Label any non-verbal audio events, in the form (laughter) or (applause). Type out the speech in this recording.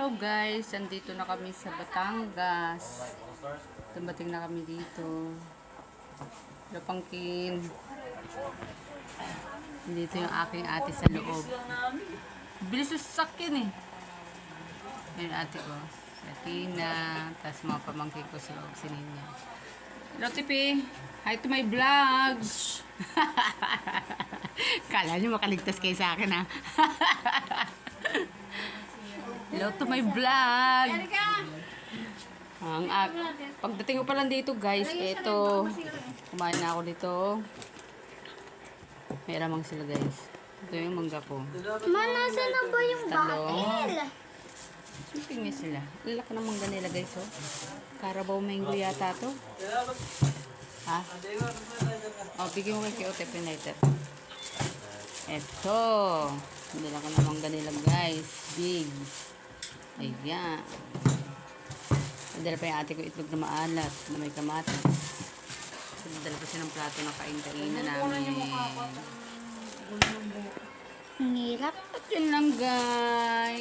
Hello guys, andito na kami sa Batangas. Dumating na kami dito. Hello. Dito yung aking ate sa loob. Bilis yung sasakyan eh. Yung ate ko. Si Tina. Tapos mga pamangkin ko sa loob. Si Ninya. Hello Tipi. Hi to my vlog. (laughs) Kala nyo makaligtas kayo sa akin ha. (laughs) Hello to my vlog. Ang ak pagdating ko pa lang dito guys, eto kumain na ako dito. May ramang sila guys. Ito yung mangga ko. Ma, nasa na ba yung Talong. bottle? Tingnan sila. Ang laki ng mangga nila guys oh. Carabao mango yata to. Ha? Oh, bigyan mo kay Kiote Pinlighter. Eto. Hindi lang ng mangga nila guys. Big. Ayan. Nadala pa yung ate ko itlog na maalat na may kamatis. Nadala pa siya ng plato na kain-kainan namin. Ang hirap. At yun lang guys.